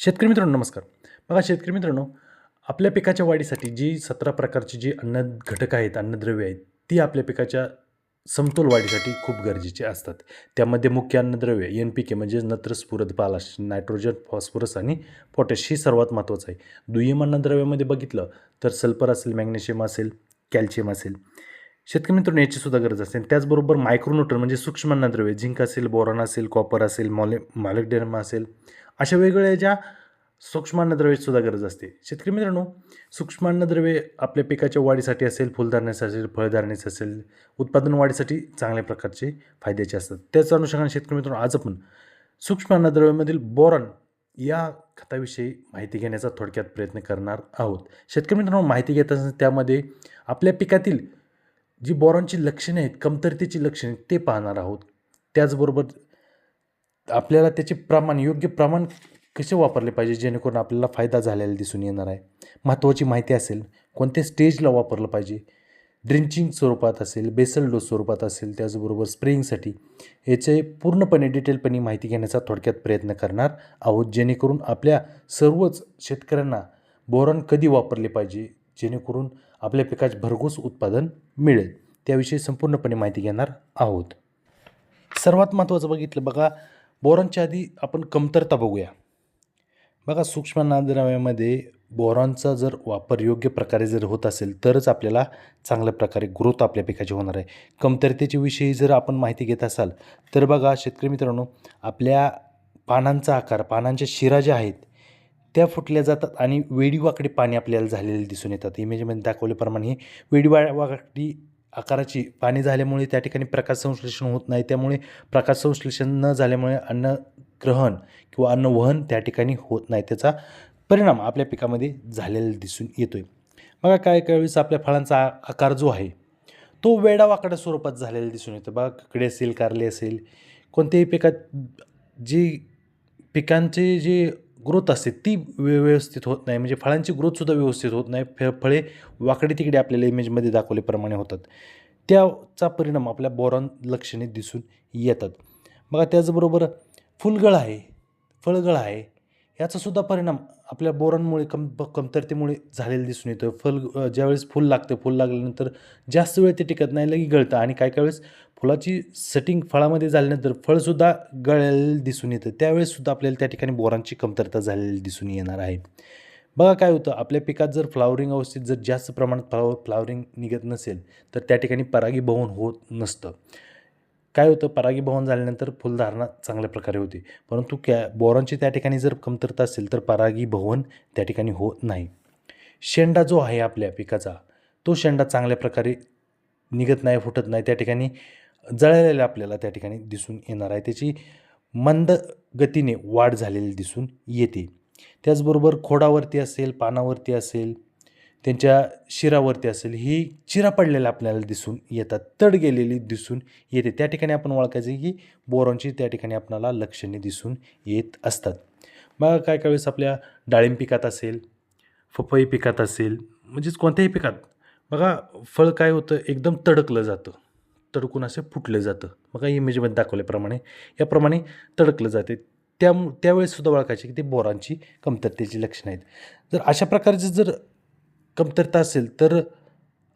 शेतकरी मित्रांनो नमस्कार. बघा शेतकरी मित्रांनो आपल्या पिकाच्या वाढीसाठी जी सतरा प्रकारची जी अन्न घटक आहेत अन्नद्रव्ये आहेत ती आपल्या पिकाच्या समतोल वाढीसाठी खूप गरजेचे असतात. त्यामध्ये मुख्य अन्नद्रव्य एन पी के म्हणजे नत्र स्फुरद पालाश नायट्रोजन फॉस्फरस आणि पोटॅश ही सर्वात महत्त्वाचं आहे. दुय्यम अन्नद्रव्यामध्ये बघितलं तर सल्फर असेल मॅग्नेशियम असेल कॅल्शियम असेल. शेतकरी मित्रांनो याची सुद्धा गरज असते. त्याचबरोबर मायक्रोन्यूट्रन म्हणजे सूक्ष्म अन्नद्रव्ये झिंक असेल बोरॉन असेल कॉपर असेल मॉले मॉलिक्डेनम असेल. अशा वेगवेगळ्या ज्या सूक्ष्म सुद्धा गरज असते. शेतकरी मित्रांनो सूक्ष्म अन्नद्रव्ये आपल्या पिकाच्या वाढीसाठी असेल फुलधारण्यासाठी असेल फळधारणेसाठी असेल उत्पादन वाढीसाठी चांगल्या प्रकारचे फायद्याचे असतात. त्याच अनुषंगाने शेतकरी मित्रांनो आज आपण सूक्ष्म अन्नद्रव्यामधील बोरॉन या खताविषयी माहिती घेण्याचा थोडक्यात प्रयत्न करणार आहोत. शेतकरी मित्रांनो माहिती घेत असताना त्यामध्ये आपल्या पिकातील जी बोरॉनची लक्षणे आहेत कमतरतेची लक्षणे ते पाहणार आहोत. त्याचबरोबर आपल्याला त्याचे प्रमाण योग्य प्रमाण कसे वापरले पाहिजे जेणेकरून आपल्याला फायदा झालेला दिसून येणार आहे? महत्त्वाची माहिती असेल कोणत्या स्टेजला वापरलं पाहिजे? ड्रिंचिंग स्वरूपात असेल बेसल डोस स्वरूपात असेल त्याचबरोबर स्प्रेइंगसाठी याचे पूर्णपणे डिटेलपणे माहिती घेण्याचा थोडक्यात प्रयत्न करणार आहोत जेणेकरून आपल्या सर्वच शेतकऱ्यांना बोरॉन कधी वापरले पाहिजे जेणेकरून आपल्या पिकाचे भरघोस उत्पादन मिळेल. त्याविषयी संपूर्णपणे माहिती घेणार आहोत. सर्वात महत्त्वाचं बघितलं बघा बोरॉनच्या आधी आपण कमतरता बघूया. बघा सूक्ष्म अन्नद्रव्यामध्ये बोरॉनचा जर वापर योग्य प्रकारे जर होत असेल तरच आपल्याला चांगल्या प्रकारे ग्रोथ आपल्या पिकाची होणार आहे. कमतरतेच्या विषयी जर आपण माहिती घेत असाल तर बघा शेतकरी मित्रांनो आपल्या पानांचा आकार पानांच्या शिरा ज्या आहेत त्या फुटल्या जातात आणि वेडीवाकडी पाणी आपल्याला झालेले दिसून येतात. इमेजमध्ये दाखवल्याप्रमाणे ही वेडीवा वाकडी आकाराची पाणी झाल्यामुळे त्या ठिकाणी प्रकाश संश्लेषण होत नाही. त्यामुळे प्रकाश संश्लेषण न झाल्यामुळे अन्न ग्रहण किंवा अन्न वहन त्या ठिकाणी होत नाही. त्याचा परिणाम आपल्या पिकामध्ये झालेला दिसून येतो आहे बघा काय काय वेळेस आपल्या फळांचा आकार जो आहे तो वेडावाकडा स्वरूपात झालेला दिसून येतो. बघा ककडे असेल कारले असेल कोणत्याही पिकात जी पिकांचे जे ग्रोथ असते ती व्य- व्यवस्थित होत नाही. म्हणजे फळांची ग्रोथसुद्धा व्यवस्थित होत नाही. फ फळे वाकडे तिकडे आपल्याला इमेजमध्ये दाखवल्याप्रमाणे होतात. त्याचा परिणाम आपल्या बोरॉन लक्षणे दिसून येतात. बघा त्याचबरोबर फुलगळ आहे. फळगळ आहे. याचासुद्धा परिणाम आपल्या बोरांमुळे कम कमतरतेमुळे झालेला दिसून येतो फल ज्यावेळेस फुल लागतं फुल लागल्यानंतर जास्त वेळ ते टिकत नाही लगे गळतं. आणि काय काय वेळेस फुलाची सेटिंग फळामध्ये झाल्यानंतर फळसुद्धा गळलेलं दिसून येतं. त्यावेळेससुद्धा आपल्याला त्या ठिकाणी बोरांची कमतरता झालेली दिसून येणार आहे. बघा काय होतं. आपल्या पिकात जर फ्लावरिंग अवस्थेत जर जास्त प्रमाणात फ्लावर फ्लावरिंग निघत नसेल तर त्या ठिकाणी परागीभवन होत नसतं. काय होतं? परागीभवन झाल्यानंतर फुलधारणा चांगल्या प्रकारे होते. परंतु कॅ बोरांची त्या ठिकाणी जर कमतरता असेल तर परागीभवन त्या ठिकाणी होत नाही. शेंडा जो आहे आपल्या पिकाचा तो शेंडा चांगल्या प्रकारे निघत नाही फुटत नाही त्या ठिकाणी जळलेला आपल्याला त्या ठिकाणी दिसून येणार आहे. त्याची मंद गतीने वाढ झालेली दिसून येते. त्याचबरोबर खोडावरती असेल पानावरती असेल त्यांच्या शिरावरती असेल ही चिरा पडलेल्या आपल्याला दिसून येतात तड गेलेली दिसून येते. त्या ठिकाणी आपण ओळखायचं की बोरॉनची त्या ठिकाणी आपल्याला लक्षणे दिसून येत असतात. मग काय काय वेळेस आपल्या डाळिंब पिकात असेल पपई पिकात असेल म्हणजेच कोणत्याही पिकात बघा फळ काय होतं एकदम तडकलं जातं. तडकून असे फुटलं जातं. बघा इमेजमध्ये दाखवल्याप्रमाणे याप्रमाणे तडकलं जाते. त्या त्यावेळेससुद्धा ओळखायचे की ते बोरांची कमतरतेची लक्षणं आहेत. जर अशा प्रकारचे जर कमतरता असेल तर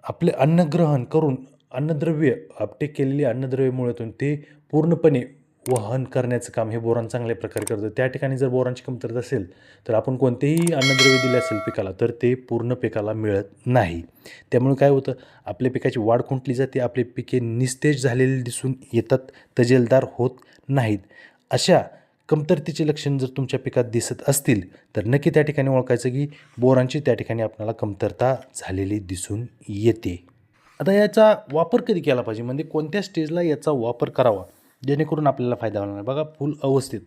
आपले अन्नग्रहण करून अन्नद्रव्य आपटे केलेली अन्नद्रव्यमुळेतून ते पूर्णपणे वहन करण्याचं काम हे बोरान चांगल्या प्रकारे करतं. त्या ठिकाणी जर बोरांची कमतरता असेल तर आपण कोणतेही अन्नद्रव्य दिले असेल पिकाला तर ते पूर्ण पिकाला मिळत नाही. त्यामुळे काय होतं आपल्या पिकाची वाढ खुंटली जाते आपले पिके निस्तेज झालेली दिसून येतात तजेलदार होत नाहीत. अशा कमतरतेचे लक्षण जर तुमच्या पिकात दिसत असतील तर नक्की त्या ठिकाणी ओळखायचं की बोरांची त्या ठिकाणी आपल्याला कमतरता झालेली दिसून येते. आता याचा वापर कधी केला पाहिजे? म्हणजे कोणत्या स्टेजला याचा वापर करावा? जेणेकरून आपल्याला फायदा होणार नाही. बघा फुल अवस्थेत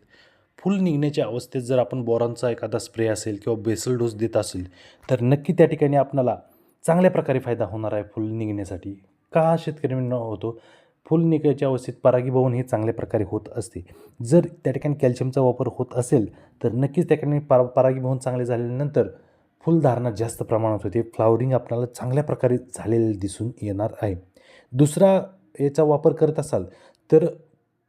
फुल निघण्याच्या अवस्थेत जर आपण बोरांचा एखादा स्प्रे असेल किंवा बेसल डोस देत असेल तर नक्की त्या ठिकाणी आपल्याला चांगल्या प्रकारे फायदा होणार आहे फुल निघण्यासाठी. का हा शेतकऱ्यांना होतो? फुल निघायच्या अवस्थेत परागीभवन हे चांगल्या प्रकारे होत असते. जर त्या ठिकाणी कॅल्शियमचा वापर होत असेल तर नक्कीच त्या ठिकाणी परा परागीभवन चांगले झाल्यानंतर फुलधारणा जास्त प्रमाणात होते. फ्लावरिंग आपल्याला चांगल्या प्रकारे झालेले दिसून येणार आहे. दुसरा याचा वापर करत असाल तर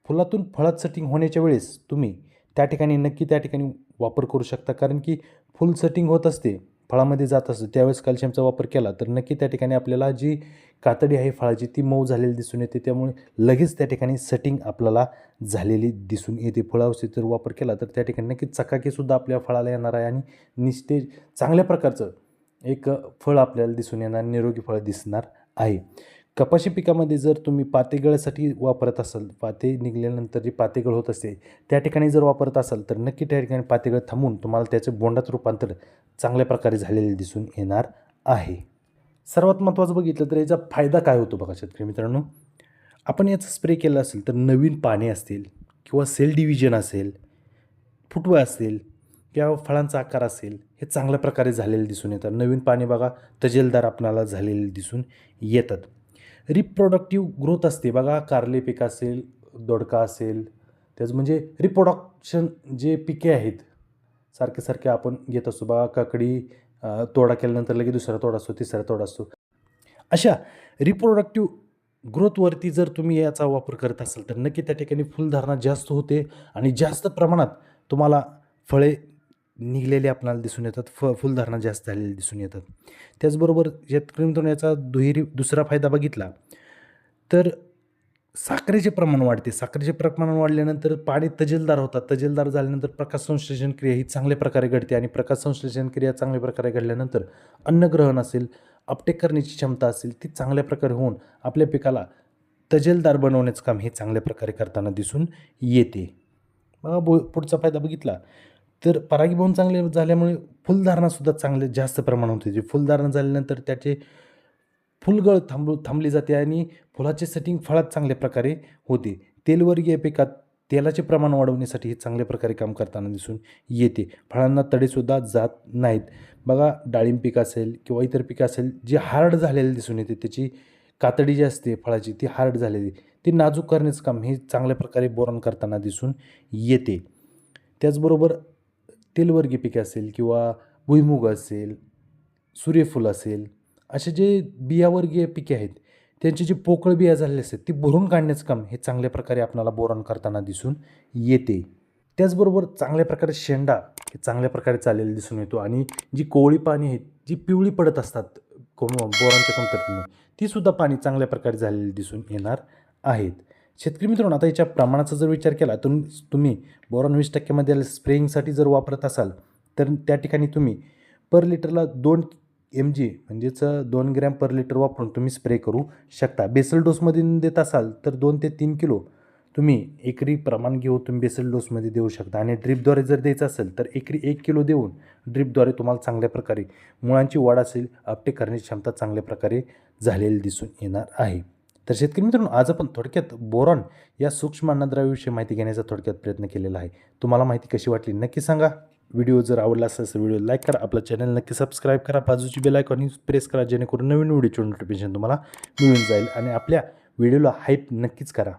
फुलातून फळात सेटिंग होण्याच्या वेळेस तुम्ही त्या ठिकाणी नक्की त्या ठिकाणी वापर करू शकता. कारण की फुल सेटिंग होत असते. फळामध्ये जात असतं त्यावेळेस कॅल्शियमचा वापर केला तर नक्की त्या ठिकाणी आपल्याला जी कातडी आहे फळाची ती मऊ झालेली दिसून येते. त्यामुळे लगेच त्या ठिकाणी सेटिंग आपल्याला झालेली दिसून येते. फळावरती जर वापर केला तर त्या ठिकाणी नक्कीच चकाकीसुद्धा आपल्या फळाला येणार आहे आणि निस्तेज चांगल्या प्रकारचं एक फळ आपल्याला दिसून येणार निरोगी फळ दिसणार आहे. कपाशी पिकामध्ये जर तुम्ही पातेगळासाठी वापरत असाल पाते निघाल्यानंतर जी पातेगळ होत असते त्या ठिकाणी जर वापरत असाल तर नक्की त्या ठिकाणी पातेगळ थांबून तुम्हाला त्याचं बोंडात रूपांतर चांगल्या प्रकारे झालेले दिसून येणार आहे. सर्वात महत्त्वाचं बघितलं तर याचा फायदा काय होतो बघा शेतकरी मित्रांनो? आपण याचा स्प्रे केला असेल तर नवीन पाने असतील किंवा सेल डिव्हिजन असेल फुटवा असेल किंवा फळांचा आकार असेल हे चांगल्या प्रकारे झालेले दिसून येतात. नवीन पाने बघा तजेलदार आपणाला झालेले दिसून येतात. रिप्रोडक्टिव्ह ग्रोथ असते. बघा कारले पीक असेल दोडका असेल त्याच म्हणजे रिप्रोडक्शन जे पिके आहेत सारखे सारखे आपण घेत असतो. बघा काकडी तोडा केल्यानंतर लगेच दुसरा तोडा असतो तिसरा तोडा असतो. अशा रिप्रोडक्टिव्ह ग्रोथवरती जर तुम्ही याचा वापर करत असाल तर नक्की त्या ठिकाणी फुलधारणा जास्त होते आणि जास्त प्रमाणात तुम्हाला फळे निघलेले आपल्याला दिसून येतात फ फुलधारणा जास्त झालेली दिसून येतात. त्याचबरोबर शेतकरी मित्रांनो याचा दुहेरी दुसरा फायदा बघितला तर साखरेचे प्रमाण वाढते. साखरेचे प्रमाण वाढल्यानंतर पाणी तजेलदार होतात. तजेलदार झाल्यानंतर प्रकाश संश्लेषण क्रिया ही चांगल्या प्रकारे घडते आणि प्रकाश संश्लेषण क्रिया चांगल्या प्रकारे घडल्यानंतर अन्नग्रहण असेल अपटेक करण्याची क्षमता असेल ती चांगल्या प्रकारे होऊन आपल्या पिकाला तजेलदार बनवण्याचं काम हे चांगल्या प्रकारे करताना दिसून येते. बघा बो पुढचा फायदा बघितला. तर परागीभवन चांगले झाल्यामुळे फुलधारणासुद्धा चांगले जास्त प्रमाणात होते. फुलधारणा झाल्यानंतर त्याचे फुलगळ थांब थांबली जाते आणि फुलाचे सेटिंग फळात चांगल्या प्रकारे होते. तेलवर्गीय पिकात तेलाचे प्रमाण वाढवण्यासाठी हे चांगल्या प्रकारे काम करताना दिसून येते. फळांना तडेसुद्धा जात नाहीत. बघा डाळिंब पीक असेल किंवा इतर पीक असेल जे हार्ड झालेले दिसून येते. त्याची कातडी जी असते फळाची ती हार्ड झालेली ती नाजूक करण्याचं काम हे चांगल्या प्रकारे बोरण करताना दिसून येते. त्याचबरोबर तेलवर्गीय पिके असेल किंवा भुईमुग असेल सूर्यफूल असेल असे जे बियावर्गीय पिके आहेत त्यांची जी पोकळ बिया झालेली असतात ती भरून काढण्याचं काम हे चांगल्या प्रकारे आपल्याला बोरण करताना दिसून येते. त्याचबरोबर चांगल्या प्रकारे शेंडा हे चांगल्या प्रकारे चाललेला दिसून येतो आणि जी कोवळी पाणी आहेत जी पिवळी पडत असतात कोम बोरांच्या कमतरतेमुळे तीसुद्धा पाणी चांगल्या प्रकारे झालेली दिसून येणार आहेत. शेतकरी मित्रांनो आता याच्या प्रमाणाचा जर विचार केला तुम तुम्ही बोरॉन वीस टक्क्यामध्ये स्प्रेइंगसाठी जर वापरत असाल तर त्या ठिकाणी तुम्ही पर लिटरला दोन एम जी म्हणजेच दोन ग्रॅम पर लिटर वापरून तुम्ही स्प्रे करू शकता. बेसल डोसमध्ये देत असाल तर दोन ते तीन किलो तुम्ही एकरी प्रमाण घेऊन तुम्ही बेसल डोसमध्ये देऊ शकता. आणि ड्रिपद्वारे जर द्यायचं असेल तर एकरी एक किलो देऊन ड्रिपद्वारे तुम्हाला चांगल्या प्रकारे मुळांची वाढ असेल अपटेक करण्याची क्षमता चांगल्या प्रकारे झालेली दिसून येणार आहे. तर शेतकरी मित्रांनो आज आपण थोडक्यात बोरॉन या सूक्ष्म अन्नद्रव्याविषयी माहिती घेण्याचा थोडक्यात प्रयत्न केलेला आहे. तुम्हाला माहिती कशी वाटली नक्की सांगा. व्हिडिओ जर आवडला असेल तर व्हिडिओ लाईक करा. आपला चॅनल नक्की सबस्क्राईब करा. बाजूची बेल आयकॉन प्रेस करा जेणेकरून नवीन व्हिडिओचे नोटिफिकेशन तुम्हाला मिळून जाईल आणि आपल्या व्हिडिओला हाईप नक्कीच करा.